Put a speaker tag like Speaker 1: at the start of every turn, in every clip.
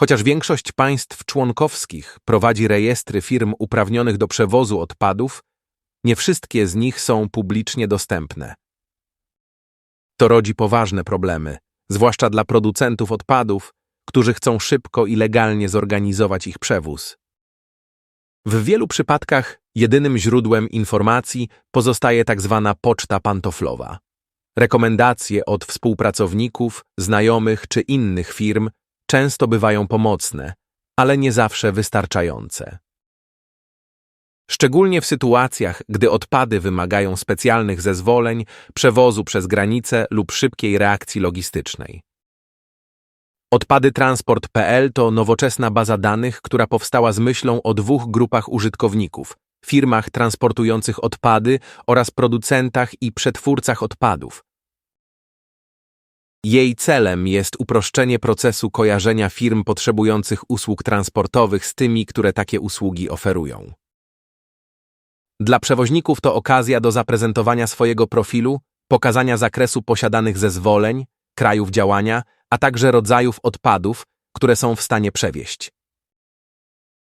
Speaker 1: Chociaż większość państw członkowskich prowadzi rejestry firm uprawnionych do przewozu odpadów, nie wszystkie z nich są publicznie dostępne. To rodzi poważne problemy, zwłaszcza dla producentów odpadów, którzy chcą szybko i legalnie zorganizować ich przewóz. W wielu przypadkach jedynym źródłem informacji pozostaje tak zwana poczta pantoflowa. Rekomendacje od współpracowników, znajomych czy innych firm często bywają pomocne, ale nie zawsze wystarczające. Szczególnie w sytuacjach, gdy odpady wymagają specjalnych zezwoleń, przewozu przez granicę lub szybkiej reakcji logistycznej. Odpadytransport.pl to nowoczesna baza danych, która powstała z myślą o dwóch grupach użytkowników firmach transportujących odpady oraz producentach i przetwórcach odpadów. Jej celem jest uproszczenie procesu kojarzenia firm potrzebujących usług transportowych z tymi, które takie usługi oferują. Dla przewoźników to okazja do zaprezentowania swojego profilu, pokazania zakresu posiadanych zezwoleń, krajów działania, a także rodzajów odpadów, które są w stanie przewieźć.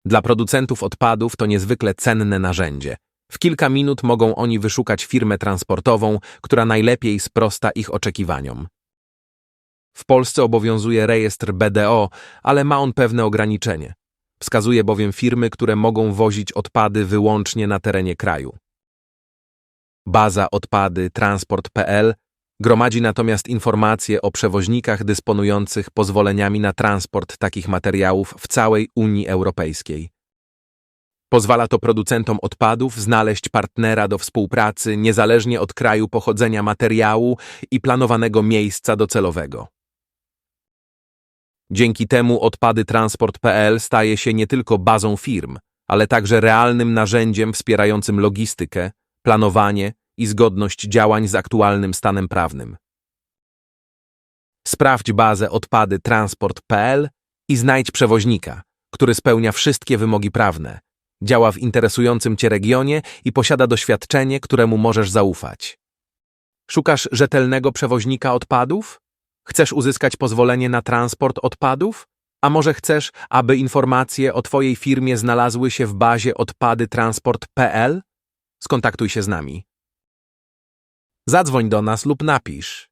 Speaker 1: Dla producentów odpadów to niezwykle cenne narzędzie. W kilka minut mogą oni wyszukać firmę transportową, która najlepiej sprosta ich oczekiwaniom. W Polsce obowiązuje rejestr BDO, ale ma on pewne ograniczenie. Wskazuje bowiem firmy, które mogą wozić odpady wyłącznie na terenie kraju. Baza odpady transport.pl gromadzi natomiast informacje o przewoźnikach dysponujących pozwoleniami na transport takich materiałów w całej Unii Europejskiej. Pozwala to producentom odpadów znaleźć partnera do współpracy niezależnie od kraju pochodzenia materiału i planowanego miejsca docelowego. Dzięki temu odpadytransport.pl staje się nie tylko bazą firm, ale także realnym narzędziem wspierającym logistykę, planowanie i zgodność działań z aktualnym stanem prawnym. Sprawdź bazę odpadytransport.pl i znajdź przewoźnika, który spełnia wszystkie wymogi prawne, działa w interesującym Cię regionie i posiada doświadczenie, któremu możesz zaufać. Szukasz rzetelnego przewoźnika odpadów? Chcesz uzyskać pozwolenie na transport odpadów? A może chcesz, aby informacje o Twojej firmie znalazły się w bazie odpadytransport.pl? Skontaktuj się z nami. Zadzwoń do nas lub napisz.